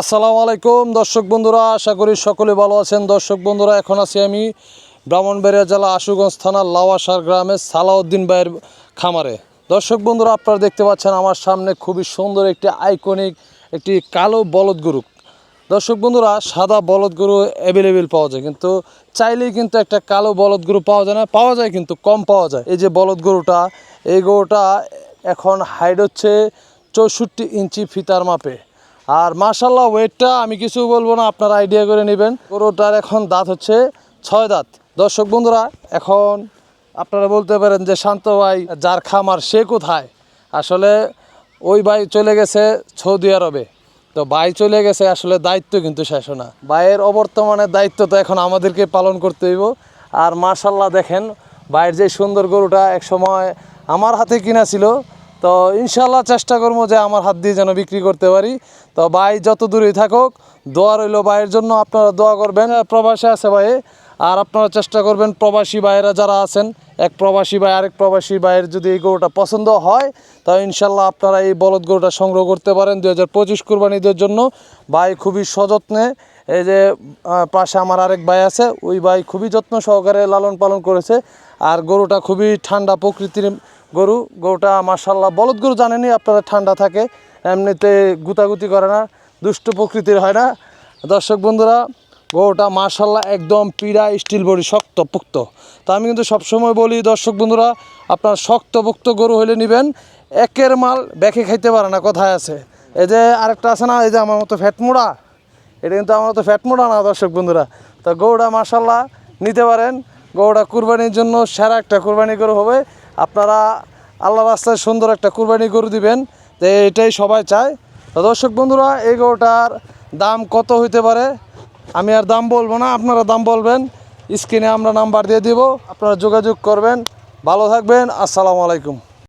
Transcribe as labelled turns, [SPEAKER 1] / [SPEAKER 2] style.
[SPEAKER 1] আসসালামু আলাইকুম, দর্শক বন্ধুরা, আশা করি সকলে ভালো আছেন। দর্শক বন্ধুরা, এখন আছি আমি ব্রাহ্মণবাড়িয়া জেলা আশুগঞ্জ থানার লাওয়াসার গ্রামের সালাউদ্দিন ভাইয়ের খামারে। দর্শক বন্ধুরা, আপনারা দেখতে পাচ্ছেন আমার সামনে খুবই সুন্দর একটি আইকনিক একটি কালো বলদ গরু। দর্শক বন্ধুরা, সাদা বলদ গরু অ্যাভেলেবেল পাওয়া যায়, কিন্তু চাইলেই কিন্তু একটা কালো বলদ গরু পাওয়া যায় না, পাওয়া যায় কিন্তু কম পাওয়া যায়। এই যে বলদ গরুটা, এই গরুটা এখন হাইট হচ্ছে চৌষট্টি ইঞ্চি ফিতার মাপে। আর মার্শাল্লাহ ওয়েটটা আমি কিছু বলব না, আপনারা আইডিয়া করে নেবেন। গরুটার এখন দাঁত হচ্ছে ছয় দাঁত। দর্শক বন্ধুরা, এখন আপনারা বলতে পারেন যে শান্ত ভাই, যার খামার সে কোথায়? আসলে ওই ভাই চলে গেছে সৌদি আরবে। তো ভাই চলে গেছে, আসলে দায়িত্ব কিন্তু শেষ না। ভাইয়ের অবর্তমানে দায়িত্ব তো এখন আমাদেরকে পালন করতে হইব। আর মার্শাল্লাহ দেখেন, ভাইয়ের যে সুন্দর গরুটা এক সময় আমার হাতে কিনা ছিল তো ইনশাল্লাহ চেষ্টা করব যে আমার হাত দিয়ে যেন বিক্রি করতে পারি। তো ভাই, যত দূরেই থাকুক, দোয়া রইল ভাইয়ের জন্য, আপনারা দোয়া করবেন। প্রবাসে আছে ভাই, আর আপনারা চেষ্টা করবেন প্রবাসী ভাইয়েরা যারা আছেন, এক প্রবাসী ভাই, আরেক প্রবাসী ভাইয়ের যদি এই গরুটা পছন্দ হয় তাহলে ইনশাল্লাহ আপনারা এই বলদ গরুটা সংগ্রহ করতে পারেন দু হাজার পঁচিশ কুরবানিদের জন্য। ভাই, খুবই সযত্নে এই যে পাশে আমার আরেক ভাই আছে, ওই ভাই খুবই যত্ন সহকারে লালন পালন করেছে। আর গরুটা খুবই ঠান্ডা প্রকৃতির গরু, গরুটা মার্শাল্লাহ বলদ গরু জানেনই, আপনারা ঠান্ডা থাকে, এমনিতে গুতাগুতি করে না, দুষ্ট প্রকৃতির হয় না। দর্শক বন্ধুরা, গরুটা মার্শাল্লাহ একদম পীড়া স্টিল বডি শক্ত পোক্ত তো আমি কিন্তু সবসময় বলি, দর্শক বন্ধুরা, আপনার শক্ত পোক্ত গরু হলে নেবেন, একের মাল ব্যাকে খাইতে পারে না, কথায় আছে। এই যে আরেকটা আছে না, এই যে আমার মতো ফ্যাট মোড়া, এটা কিন্তু আমার মতো ফ্যাট মোড়া না, দর্শক বন্ধুরা। তো গরুটা মার্শাল্লাহ নিতে পারেন, গরুটা কুরবানির জন্য সেরা একটা কুরবানি গরু হবে। আপনারা আল্লাহ রাস্তায় সুন্দর একটা কুরবানি গরু দিবেন তো এটাই সবাই চায়। তো দর্শক বন্ধুরা, এই গরুটার দাম কত হইতে পারে? আমি আর দাম বলব না, আপনারা দাম বলবেন। স্ক্রিনে আমরা নাম্বার দিয়ে দিব, আপনারা যোগাযোগ করবেন। ভালো থাকবেন, আসসালামু আলাইকুম।